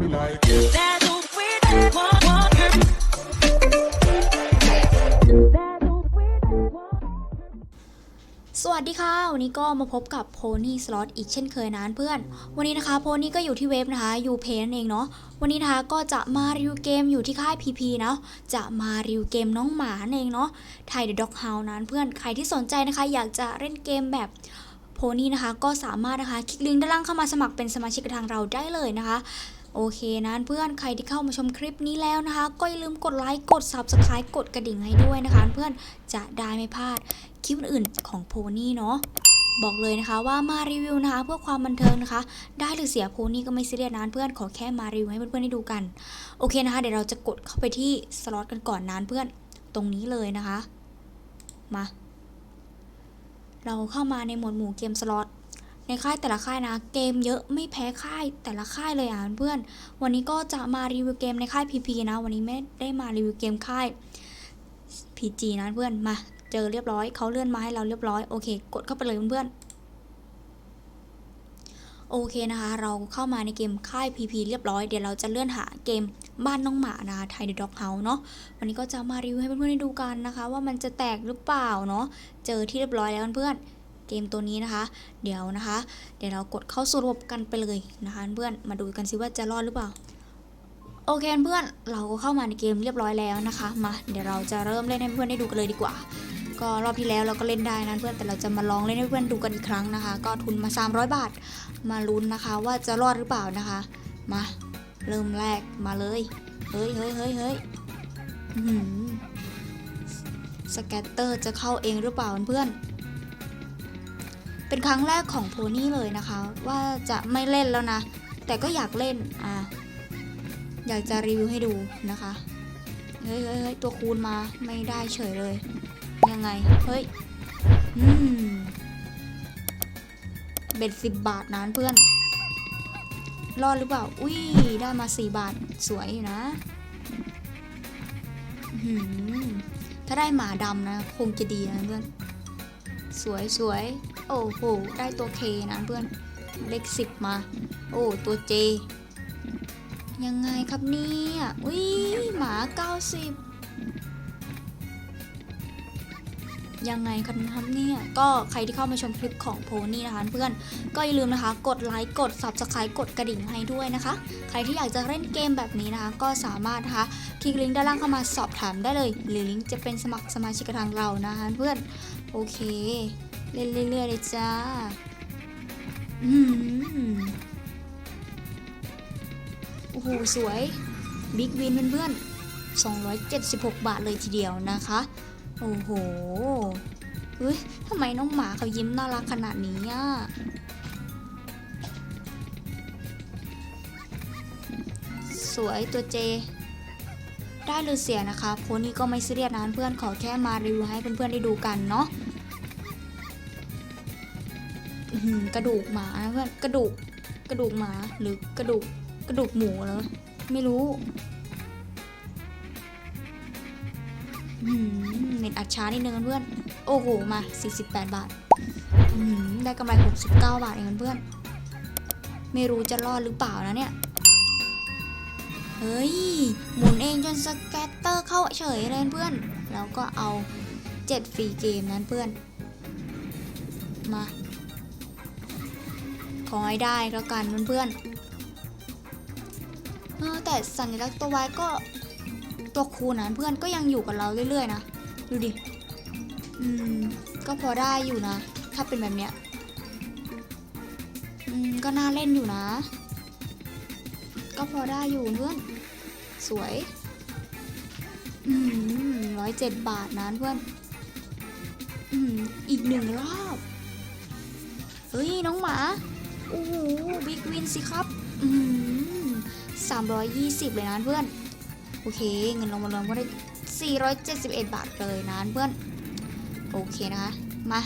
me like it. There's a weird one. สวัสดีค่ะ วันนี้ก็มาพบกับ Pony Slot อีกเช่นเคยนะเพื่อน วันนี้นะคะโพนี่ก็อยู่ที่เว็บนะคะ UPay นั่นเองเนาะวันนี้นะคะก็จะมารีวิวเกมอยู่ที่ค่าย PP เนาะจะมารีวิวเกมน้องหมานั่นเองเนาะไทย The Dog House นั้นเพื่อนใครที่สนใจนะคะ อยากจะเล่นเกมแบบโพนี่นะคะ ก็สามารถนะคะคลิกลิงก์ด้านล่างเข้ามาสมัครเป็นสมาชิกกับทางเราได้เลยนะคะ โอเคนะเพื่อนใครที่เข้ามาชมคลิปนี้แล้วนะคะ ก็อย่าลืมกดไลค์กด Subscribe กดกระดิ่งให้ด้วยนะคะ เพื่อนจะได้ไม่พลาดคลิปอื่นของโพนี่เนาะบอกเลยนะคะว่ามารีวิวนะคะเพื่อความบันเทิงนะคะ ได้หรือเสียโพนี่ก็ไม่ซีเรียสนะเพื่อนขอแค่มารีวิวให้เพื่อนๆได้ดูกัน โอเคนะคะ เดี๋ยวเราจะกดเข้าไปที่สล็อตกันก่อนนานเพื่อนตรงนี้เลยนะคะ มา เราเข้ามาในหมวดหมู่เกมสล็อต ในค่ายแต่ละค่ายนะ เกมเยอะไม่แพ้ค่ายแต่ละค่ายเลยอะเพื่อน วันนี้ก็จะมารีวิวเกมในค่าย PP นะ วันนี้ไม่ได้มารีวิวเกมค่าย PG นะเพื่อนมาเจอเรียบร้อยเขาเลื่อนมาให้เราเรียบร้อยโอเค กดเข้าไปเลยเพื่อนโอเคนะคะ เราเข้ามาในเกมค่าย PP เรียบร้อย เดี๋ยวเราจะเลื่อนหาเกมบ้านน้องหมานะคะไทยเดอะด็อกเฮาส์เนาะวันนี้ก็จะมารีวิวให้เพื่อนๆได้ดูกันนะคะ ว่ามันจะแตกหรือเปล่าเนาะเจอที่เรียบร้อยแล้วเพื่อนๆ เกมตัวนี้นะคะ เดี๋ยวนะคะ เดี๋ยวเรากดเข้าสู่ระบบกันไปเลยนะคะเพื่อนมาดูกันสิว่าจะรอดหรือเปล่า โอเคเพื่อนเราก็เข้ามาในเกมเรียบร้อยแล้วนะคะ มาเดี๋ยวเราจะเริ่มเล่นให้เพื่อนได้ดูกันเลยดีกว่า ก็รอบที่แล้วเราก็เล่นได้นะเพื่อนแต่เราจะมาลองเล่นให้เพื่อนดูกันอีกครั้งนะคะ ก็ทุนมา 300 บาท มาลุ้นนะคะว่าจะรอดหรือเปล่านะคะ มาเริ่มแรกมาเลยเฮ้ยเฮ้ยเฮ้ยเฮ้ยสแกตเตอร์จะเข้าเองหรือเปล่าเพื่อนเเป็นครั้งแรกของโพนี่เลยนะคะ ว่าจะไม่เล่นแล้วนะ แต่ก็อยากเล่นอะอยากจะรีวิวให้ดูนะคะเฮ้ยเฮ้ยเฮ้ยตัวคูณมาไม่ได้เฉยเลย ยังไง เฮ้ยอืมเบ็ดสิบบาทนั้นเพื่อน รอดหรือเปล่า อุ้ยได้มาสี่บาทสวยอยู่นะอื้อหือถ้าได้หมาดำนะ คงจะดีนะเพื่อน สวยสวย โอ้โห ได้ตัวเคนะเพื่อน เลขสิบมา โอ้ ตัวเจยังไงครับเนี่ยอุ้ยหมา 90 ยังไงครับครับเนี่ย ก็ใครที่เข้ามาชมคลิปของโพนี่นะคะเพื่อน ก็อย่าลืมนะคะ กดไลค์กด subscribe กดกระดิ่งให้ด้วยนะคะ ใครที่อยากจะเล่นเกมแบบนี้นะคะ ก็สามารถนะคะคลิกลิงก์ด้านล่างเข้ามาสอบถามได้เลย หรือลิงก์จะเป็นสมัครสมาชิกทางเรานะคะเพื่อน โอเค เล่นเรื่อยๆเลยจ้าอืมโอ้โห สวย บิ๊กวินเพื่อนๆ 276 บาทเลยทีเดียวนะคะ โอ้โหเฮ้ยทำไมน้องหมาเขายิ้มน่ารักขนาดนี้อะสวยตัวเจ ได้หรือเสียนะคะโพนี่ก็ไม่ซีเรียสนะเพื่อนขอแค่มารีวิวให้เพื่อนๆได้ดูกันเนาะ กระดูกหมาเพื่อนกระดูกกระดูกหมาหรือกระดูกกระดูกหมูเหรอไม่รู้เน็ตอัดช้านิดนึงเพื่อน โอ้โห มา 48 บาท ได้กำไร 69 บาทเองเพื่อน ไม่รู้จะรอดหรือเปล่านะเนี่ย เฮ้ย หมุนเองจนสแกตเตอร์เข้าเฉยเลยเพื่อน แล้วก็เอา 7 ฟรีเกมนั้นเพื่อน มา ขอให้ได้แล้วกันเพื่อนๆแต่สัญลักษณ์ตัววายก็ตัวคูนะเพื่อนก็ยังอยู่กับเราเรื่อยๆนะดูดิ อืม ก็พอได้อยู่นะ ถ้าเป็นแบบเนี้ย อืม ก็น่าเล่นอยู่นะ ก็พอได้อยู่เพื่อน สวย อืมร้อยเจ็ดบาทนะเพื่อน อืม อีกหนึ่งรอบ เฮ้ย น้องหมา โอ้โหบิ๊กวินสิครับ อืม320เลยนะเพื่อน โอเค เงินรางวัลรวมก็ได้471บเอ็ดบาทเลยนะเพื่อน โอเคนะคะ มา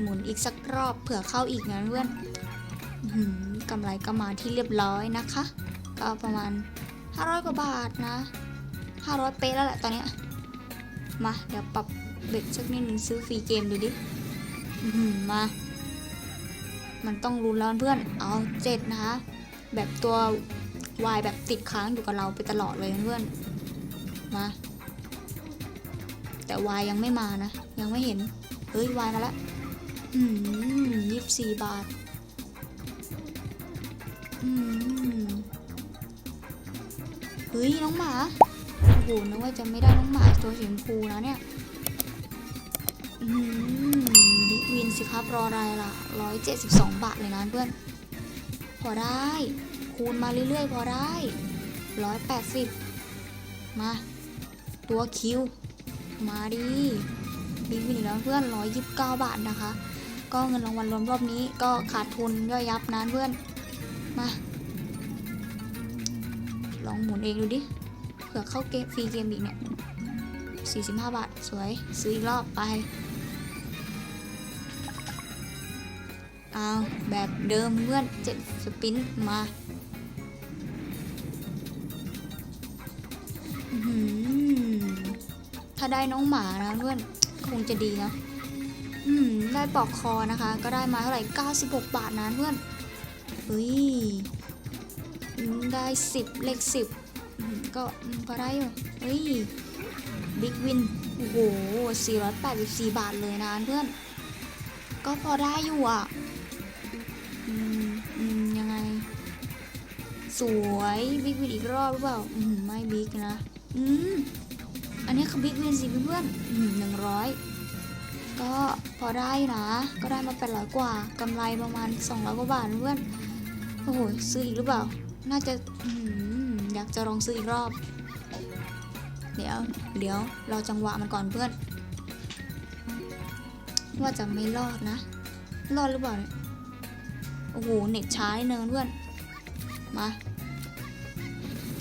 หมุนอีกสักรอบเผื่อเข้าอีกนะเพื่อนอื้อหือกำไรก็มาที่เรียบร้อยนะคะ ก็ประมาณ500กว่าบาทนะ500เป๊ะแล้วแหละตอนเนี้ยมา เดี๋ยวปรับเบ็ดสักนิดนึงซื้อฟรีเกมดูดิมา มันต้องรุนแล้วเพื่อนเอาเจ็ดนะคะแบบตัววายแบบติดค้างอยู่กับเราไปตลอดเลยเพื่อนมาแต่วายยังไม่มานะ ยังไม่เห็น เฮ้ยวายมาล้วอืมยี่สิบสี่บาทอืมเฮ้ยน้องหมาโอ้โหนึกว่าจะไม่ได้น้องหมาตัวสีชมพูนะเนี่ยอืม วินสิครับรออะไรล่ะร้อยเจ็ดสิบสองบาทเลยนะเพื่อน พอได้ คูณมาเรื่อยๆ พอได้ร้อยแปดสิบมา ตัวคิว มาดิบิ๊กวินอีกแล้วเพื่อนร้อยยิบเก้าบาทนะคะ ก็เงินรางวัลรวมรอบนี้ก็ขาดทุนย่อยยับนะเพื่อน มา ลองหมุนเองดูดิ เผื่อเข้าเกมฟรีเกมอีกเนี่ย 45 บาท สวย ซื้ออีกรอบไป เอาแบบเดิมเพื่อนเจ็ดสปินมาถ้าได้น้องหมานะเพื่อนคงจะดีนะอืมได้ปลอกคอนะคะ ก็ได้มาเท่าไหร่ 96 บาทนะเพื่อนเฮ้ยได้ 10 เลข 10อืมก็พอได้อยู่เฮ้ยบิ๊กวิน โอ้โห 484 บาทเลยนะเพื่อน ก็พอได้อยู่อะ อืมอืมยังไง สวยบิ๊กวินอีกรอบหรือเปล่าอืมไม่บิ๊กนะ อืม อันนี้คือบิ๊กวินสิเพื่อนๆอืมหนึ่งร้อยก็พอได้นะ ก็ได้มา800กว่ากำไรประมาณ200กว่าบาทเพื่อนโอ้โหซื้ออีกหรือเปล่า น่าจะอืมอยากจะลองซื้ออีกรอบ เดี๋ยวเดี๋ยวรอจังหวะมันก่อนเพื่อน ว่าจะไม่รอดนะ รอดหรือเปล่าเนี่ย อ้โหเน็ตช้านินึงเพื่อน มา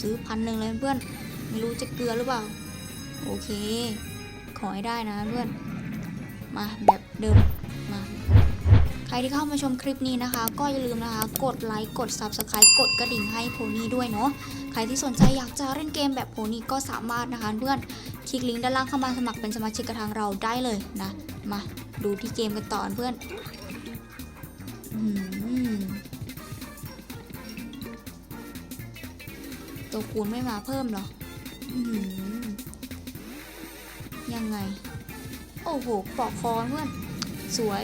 ซื้อพันหนึ่งเลยเพื่อน ไม่รู้จะเกลือหรือเปล่า โอเค ขอให้ได้นะเพื่อน มาแบบเดิม มา ใครที่เข้ามาชมคลิปนี้นะคะ ก็อย่าลืมนะคะ กดไลค์ กด Subscribe กดกระดิ่งให้โพนี่ด้วยเนาะ ใครที่สนใจอยากจะเล่นเกมแบบโพนี่ก็สามารถนะคะเพื่อน คลิกลิงก์ด้านล่างเข้ามาสมัครเป็นสมาชิกกับทางเราได้เลยนะ มาดูที่เกมกันต่อเพื่อน ตัวคูณไม่มาเพิ่มเหรอยังไง โอ้โหปอกคอเพื่อน สวย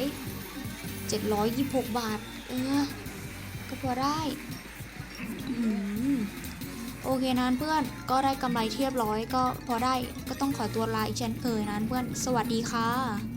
726 บาท เออ ก็พอได้อโอเคนะเพื่อน ก็ได้กำไรเทียบร้อยก็พอได้ ก็ต้องขอตัวลาอีกเช่นเคยนะเพื่อน สวัสดีค่ะ